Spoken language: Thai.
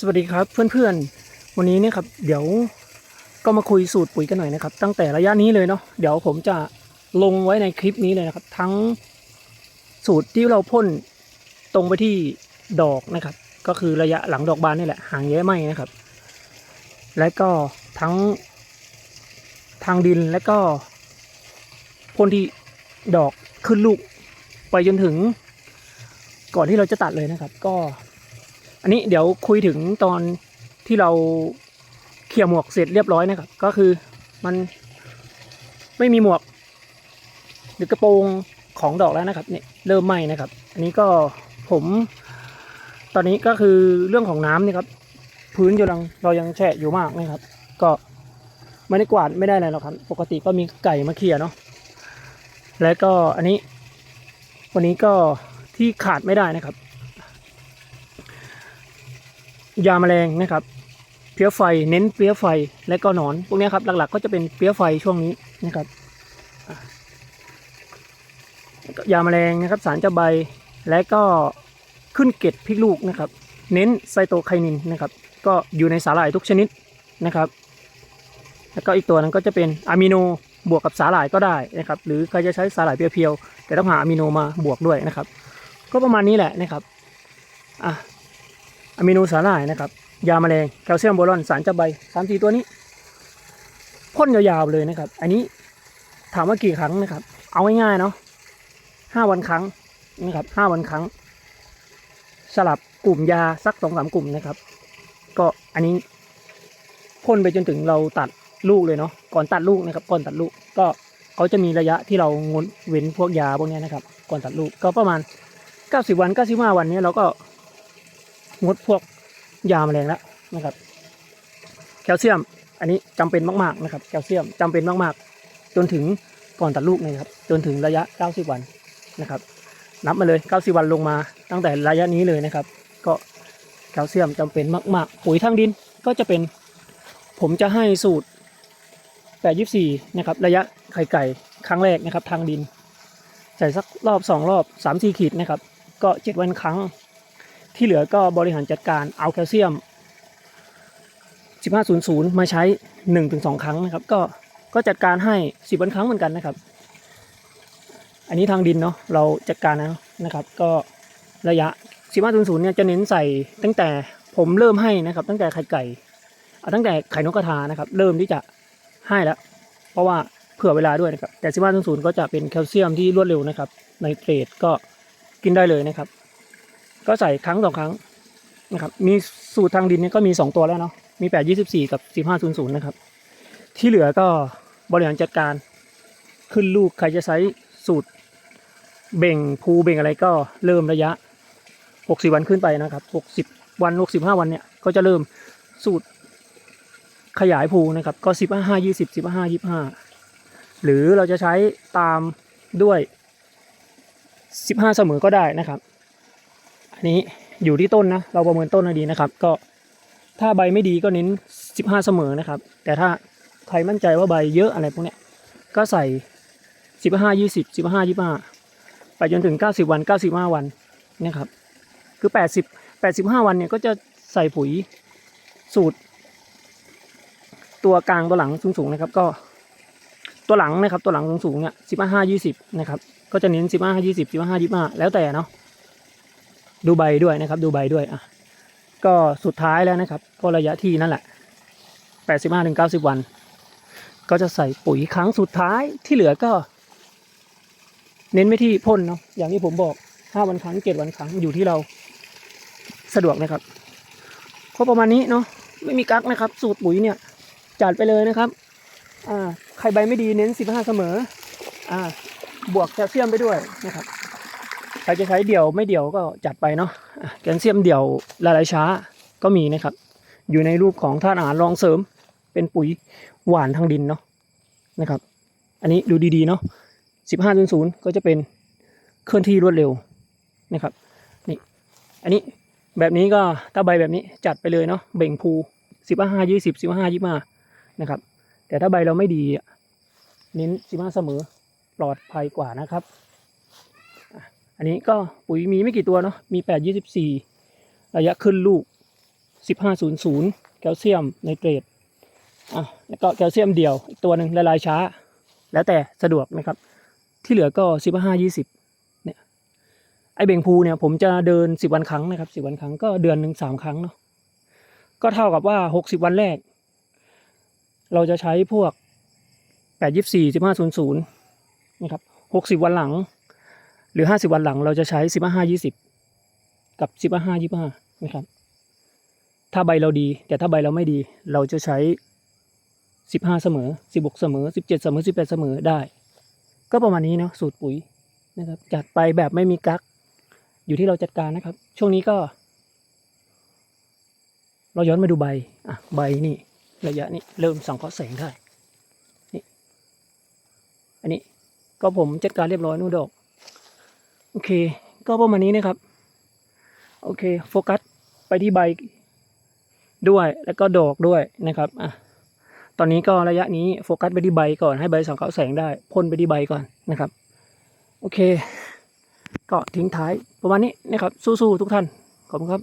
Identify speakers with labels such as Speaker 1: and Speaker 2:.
Speaker 1: สวัสดีครับเพื่อนๆ วันนี้เนี่ยครับเดี๋ยวก็มาคุยสูตรปุ๋ยกันหน่อยนะครับ ตั้งแต่ระยะนี้เลยเนาะเดี๋ยวผมจะลงไว้ในคลิปนี้เลยนะครับ ทั้งสูตรที่เราพ่นตรงไปที่ดอกนะครับ ก็คือระยะหลังดอกบานนี่แหละห่างแย้ไหมนะครับ และก็ทั้งทางดินและก็พ่นที่ดอกขึ้นลูกไปจนถึงก่อนที่เราจะตัดเลยนะครับ ก็ อันนี้เดี๋ยวคุยถึงตอนที่เราเคลียหมวกเสร็จเรียบร้อยนะครับ ก็คือมันไม่มีหมวก หรือกระโปรงของดอกแล้วนะครับเนี่ยเริ่มไหม้นะครับ อันนี้ก็ผมตอนนี้ก็คือเรื่องของน้ำนี่ครับ พื้นอยู่ยังเรายังแฉะอยู่มากนะครับ ก็ไม่ได้กวาดไม่ได้อะไรหรอกครับ ปกติก็มีไก่มาเคลียร์เนาะแล้วก็อันนี้ วันนี้ก็ที่ขาดไม่ได้นะครับ ยาแมลงนะครับเพี้ยไฟเน้นเพี้ยไฟและก็หนอนพวกนี้ครับหลักๆ ก็จะเป็นเพี้ยไฟช่วงนี้นะครับยาแมลงนะครับสารจะใบและก็ขึ้นเกล็ดพริกลูกนะครับ เน้นไซโตไคนินนะครับ ก็อยู่ในสาหร่ายทุกชนิดนะครับ แล้วก็อีกตัวนึงก็จะเป็นอะมิโนบวกกับสาหร่ายก็ได้นะครับ หรือใครจะใช้สาหร่ายเพียวๆแต่ต้องหาอะมิโนมาบวกด้วยนะครับ ก็ประมาณนี้แหละนะครับอะ อะมิโนสาหร่ายนะครับ ยาแมลงแคลเซียมโบรอนสารจับใบสามสี่ตัวนี้พ่นยาวๆเลยนะครับ อันนี้ถามว่ากี่ครั้งนะครับ เอาง่ายๆเนาะห้าวันครั้งนะครับห้าวันครั้ง สลับกลุ่มยาสักสองสามกลุ่มนะครับ ก็อันนี้พ่นไปจนถึงเราตัดลูกเลยเนาะก่อนตัดลูกนะครับ ก่อนตัดลูกก็เขาจะมีระยะที่เรางดเว้นพวกยาพวกนี้นะครับ ก่อนตัดลูกก็ประมาณเก้าสิบวันเก้าสิบห้าวันเนี้ยเราก็ งดพวกยาแมลงแล้วนะครับ แคลเซียม อันนี้จำเป็นมากๆนะครับ แคลเซียมจำเป็นมากๆ จนถึงก่อนตัดลูกนะครับ จนถึงระยะ 90 วันนะครับ นับมาเลย 90 วันลงมา ตั้งแต่ระยะนี้เลยนะครับ ก็แคลเซียมจำเป็นมาก ๆ ปุ๋ยทางดินก็จะเป็น ผมจะให้สูตร 824 นะครับ ระยะไข่ไก่ครั้งแรกนะครับ ทางดิน ใส่สักรอบสองรอบสามสี่ขีดนะครับ ก็เจ็ดวันครั้ง ที่เหลือก็บริหารจัดการเอาแคลเซียม 1500 มาใช้ 1-2 ครั้งนะครับ ก็ก็จัดการให้ 10 วันครั้งเหมือนกันนะครับ อันนี้ทางดินเนาะเราจัดการนะนะครับ ก็ระยะ 1500 เนี่ยจะเน้นใส่ตั้งแต่ผมเริ่มให้นะครับ ตั้งแต่ไข่ไก่เอาตั้งแต่ไข่นกกระทานะครับ เริ่มที่จะให้แล้ว เพราะว่าเผื่อเวลาด้วยนะครับ แต่ 1500 ก็จะเป็นแคลเซียมที่รวดเร็วนะครับไนเตรตก็กินได้เลยนะครับ ก็ใส่ครั้งสองครั้งนะครับมีสูตรทางดินนี่ก็มีสองตัวแล้วเนาะมีแปดยี่สิบสี่กับสิบห้าศูนย์ศูนย์นะครับ ที่เหลือก็บริหารจัดการขึ้นลูกใครจะใช้สูตรเบ่งภูเบ่งอะไรก็เริ่มระยะหกสิบวันขึ้นไปนะครับหกสิบวันหกสิบห้าวันเนี่ยก็จะเริ่มสูตรขยายภูนะครับ ก็สิบห้ายี่สิบสิบห้ายี่ห้าหรือเราจะใช้ตามด้วยสิบห้าเสมอก็ได้นะครับ อันนี้อยู่ที่ต้นนะ เราประเมินต้นให้ดีนะครับ ก็ถ้าใบไม่ดีก็เน้น 15 เสมอนะครับ แต่ถ้าใครมั่นใจว่าใบเยอะอะไรพวกเนี้ยก็ใส่ 15 20 15 25 ไปจนถึง 90 วัน 95 วันนะครับคือ 80 85 วันเนี่ยก็จะใส่ปุ๋ยสูตร ตัวกลางตัวหลังสูงๆนะครับ ก็ตัวหลังนะครับตัวหลังสูงๆเนี่ย15 20นะครับก็จะเน้น 15 20 15 25 แล้วแต่เนาะ ดูใบด้วยนะครับดูใบด้วยอะก็สุดท้ายแล้วนะครับ ก็ระยะที่นั่นแหละแปดสิบห้าถึงเก้าสิบวัน ก็จะใส่ปุ๋ยครั้งสุดท้ายที่เหลือก็ เน้นไม่ที่พ่นเนาะอย่างที่ผมบอกห้าวันครั้งเจ็ดวันครั้งอยู่ที่เราสะดวกนะครับก็ประมาณนี้เนาะไม่มีกักนะครับ สูตรปุ๋ยเนี่ยจัดไปเลยนะครับอ่าใครใบไม่ดีเน้นสิบห้าเสมออ่าบวกแคลเซียมไปด้วยนะครับ ครจะใช้เดี่ยวไม่เดี่ยวก็จัดไปเนาะแคลเซียมเดี่ยวละลายช้าก็มีนะครับ อยู่ในรูปของธาตุอาหารรองเสริม เป็นปุ๋ยหวานทางดินเนาะนะครับ อันนี้ดูดีๆเนาะสิบห้าศูนย์ศูนย์ก็จะเป็นเคลื่อนที่รวดเร็วนะครับนี่อันนี้แบบนี้ก็ถ้าใบแบบนี้จัดไปเลยเนาะเบ่งภูสิบห้ายี่สิบสิบห้ายี่ห้านะครับ แต่ถ้าใบเราไม่ดีเน้นสิบห้าเสมอปลอดภัยกว่านะครับ อันนี้ก็ปุ๋ยมีไม่กี่ตัวเนาะมีแปดยี่สิบสี่ระยะขึ้นลูกสิบห้าศูนย์ศูนย์แคลเซียมไนเตรตอะแล้วก็แคลเซียมเดียวอีกตัวหนึ่งละลายช้า แล้วแต่สะดวกนะครับ ที่เหลือก็สิบห้ายี่สิบเนี่ยไอเบ่งพูเนี่ยผมจะเดินสิบวันครั้งนะครับสิบวันครั้งก็เดือนหนึ่งสามครั้งเนาะก็เท่ากับว่าหกสิบวันแรก เราจะใช้พวกแปดยี่สี่สิบห้าศูนย์ศูนย์นะครับหกสิบวันหลัง หรือห้าสิบวันหลังเราจะใช้สิบห้ายี่สิบกับสิบห้ายี่ห้านะครับ ถ้าใบเราดี แต่ถ้าใบเราไม่ดี เราจะใช้สิบห้าเสมอสิบกเสมอสิบเจ็ดเสมอสิบแปดเสมอได้ ก็ประมาณนี้เนาะสูตรปุ๋ยนะครับจัดไปแบบไม่มีกักอยู่ที่เราจัดการนะครับ ช่วงนี้ก็ เราย้อนมาดูใบอะใบนี่ระยะนี้เริ่มสังเคราะห์แสงได้นี่อันนี้ก็ผมจัดการเรียบร้อยนู่นดอก โอเค ก็ประมาณนี้นะครับ โอเค โฟกัสไปที่ใบด้วยแล้วก็ดอกด้วยนะครับอะตอนนี้ก็ระยะนี้โฟกัสไปที่ใบก่อนให้ใบสังเคราะห์แสงได้พ่นไปที่ใบก่อนนะครับ โอเค ก็ทิ้งท้ายประมาณนี้นะครับ สู้ๆทุกท่านขอบคุณครับ